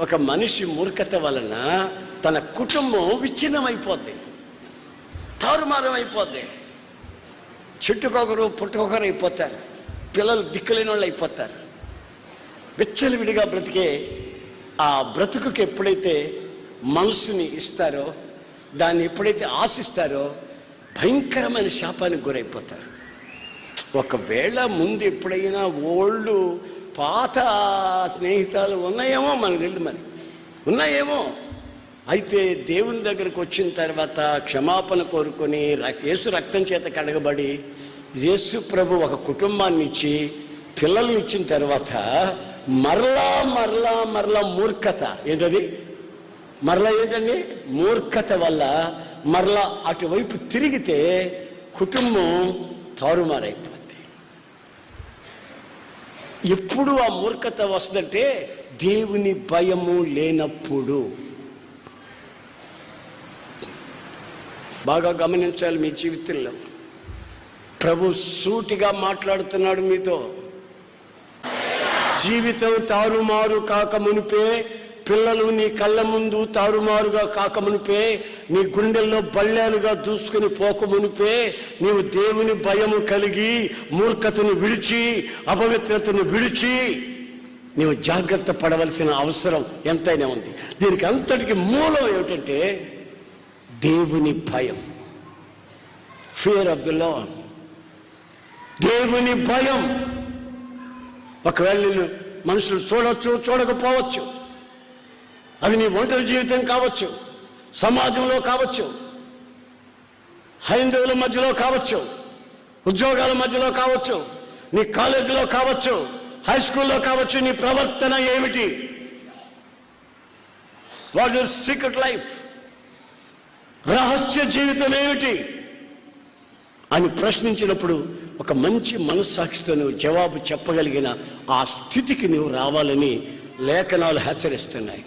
ఒక మనిషి మూర్ఖత వలన తన కుటుంబం విచ్ఛిన్నమైపోద్ది తారుమారం అయిపోద్ది చుట్టుకొకరు పుట్టుకొకరు అయిపోతారు పిల్లలు దిక్కులేని వాళ్ళు అయిపోతారు. విచ్చలవిడిగా బ్రతికే ఆ బ్రతుకుకి ఎప్పుడైతే మనసుని ఇస్తారో దాన్ని ఎప్పుడైతే ఆశిస్తారో భయంకరమైన శాపానికి గురైపోతారు. ఒకవేళ ముందు ఎప్పుడైనా ఓళ్ళు పాత స్నేహితాలు ఉన్నాయేమో మనకు తెలియదు మరి. ఉన్నాయేమో. అయితే దేవుని దగ్గరకు వచ్చిన తర్వాత క్షమాపణ కోరుకొని యేసు రక్తం చేత కడగబడి యేసు ప్రభు ఒక కుటుంబాన్ని ఇచ్చి పిల్లల్ని ఇచ్చిన తర్వాత మరలా మరలా మరలా మూర్ఖత ఏంటది? మరలా ఏంటండి? మూర్ఖత వల్ల మరలా అటువైపు తిరిగితే కుటుంబం తారుమారైపోయింది ఎప్పుడు ఆ మూర్ఖత వస్తుందంటే దేవుని భయము లేనప్పుడు. బాగా గమనించాలి మీ జీవితంలో. ప్రభు సూటిగా మాట్లాడుతున్నాడు మీతో. జీవితం తారుమారు కాక మునిపే పిల్లలు నీ కళ్ళ ముందు తారుమారుగా కాకమునిపే నీ గుండెల్లో బళ్ళాలుగా దూసుకుని పోకమునిపే నీవు దేవుని భయము కలిగి మూర్ఖతను విడిచి అపవిత్రతను విడిచి నీవు జాగ్రత్త పడవలసిన అవసరం ఎంతైనా ఉంది. దీనికి అంతటికి మూలం ఏమిటంటే దేవుని భయం. ఫియర్ ఆఫ్ ద లా దేవుని భయం. ఒకవేళ నిన్ను మనుషులు చూడవచ్చు చూడకపోవచ్చు. అది నీ ఒంటరి జీవితం కావచ్చు సమాజంలో కావచ్చు హైందవుల మధ్యలో కావచ్చు ఉద్యోగాల మధ్యలో కావచ్చు నీ కాలేజీలో కావచ్చు హై స్కూల్లో కావచ్చు నీ ప్రవర్తన ఏమిటి? What is secret life? రహస్య జీవితం ఏమిటి? అని ప్రశ్నించినప్పుడు ఒక మంచి మనస్సాక్షితో నువ్వు జవాబు చెప్పగలిగిన ఆ స్థితికి నువ్వు రావాలని లేఖనాలు హెచ్చరిస్తున్నాయి.